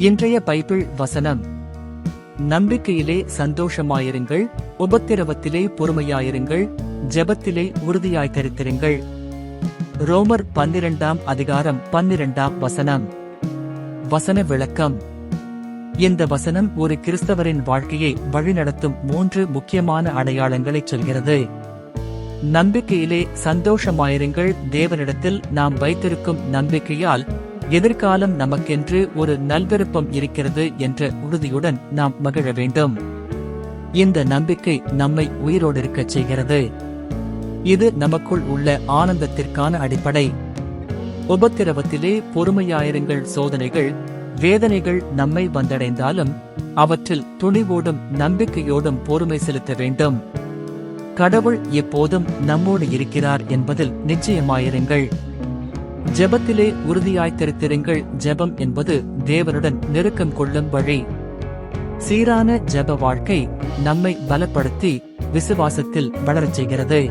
இன்றைய பைபிள் வசனம். நம்பிக்கையிலே சந்தோஷமாயிருங்கள் உபத்திரவத்திலே பொறுமையாயிருங்கள் ஜெபத்திலே உறுதியாய் தரித்திருங்கள். ரோமர் பன்னிரண்டாம் அதிகாரம் பன்னிரண்டாம் வசனம். வசன விளக்கம். இந்த வசனம் ஒரு கிறிஸ்தவரின் வாழ்க்கையை வழிநடத்தும் மூன்று முக்கியமான அடையாளங்களை சொல்கிறது. நம்பிக்கையிலே சந்தோஷமாயிருங்கள் தேவனிடத்தில் நாம் வைத்திருக்கும் நம்பிக்கையால் எதிர்காலம் நமக்கென்று ஒரு நல்விருப்பம் இருக்கிறது என்ற உறுதியுடன் நாம் மகிழ வேண்டும். இந்த நம்பிக்கை நம்மை உயிரோடு இருக்கச் செய்கிறது. இது நமக்குள் உள்ள ஆனந்தத்திற்கான அடிப்படை. உபத்திரவத்திலே பொறுமையாயிருங்கள் சோதனைகள் வேதனைகள் நம்மை வந்தடைந்தாலும் அவற்றில் துணிவோடும் நம்பிக்கையோடும் பொறுமை செலுத்த வேண்டும். கடவுள் எப்போதும் நம்மோடு இருக்கிறார் என்பதில் நிச்சயமாயிருங்கள். ஜெபத்திலே உறுதியாய்த்திருத்திருங்கள் ஜெபம் என்பது தேவனுடன் நெருக்கம் கொள்ளும் வழி. சீரான ஜெப வாழ்க்கை நம்மை பலப்படுத்தி விசுவாசத்தில் வளரச் செய்கிறது.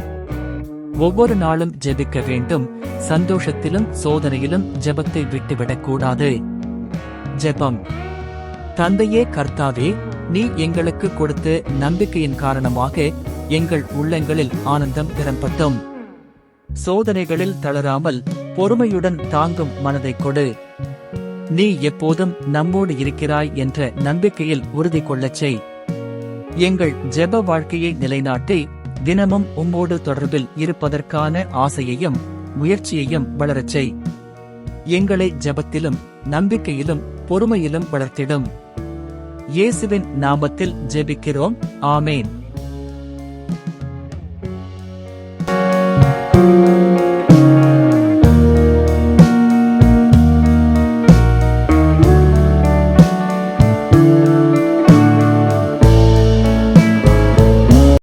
ஒவ்வொரு நாளும் ஜெபிக்க வேண்டும். சந்தோஷத்திலும் சோதனையிலும் ஜெபத்தை விட்டுவிடக்கூடாது ஜெபம். தந்தையே கர்த்தாவே நீ எங்களுக்கு கொடுத்த நம்பிக்கையின் காரணமாக எங்கள் உள்ளங்களில் ஆனந்தம் திறம்பட்டோம் சோதனைகளில் தளராமல் பொறுமையுடன் தாங்கும் மனதை கொடு. நீ எப்போதும் நம்மோடு இருக்கிறாய் என்ற நம்பிக்கையில் உறுதி கொள்ளச் செய். எங்கள் ஜெப வாழ்க்கையை நிலைநாட்டி தினமும் உம்மோடு தொடர்பில் இருப்பதற்கான ஆசையையும் முயற்சியையும் வளரச் செய். எங்களை ஜெபத்திலும் நம்பிக்கையிலும் பொறுமையிலும் வளர்த்திடும். இயேசுவின் நாமத்தில் ஜெபிக்கிறோம். ஆமேன்.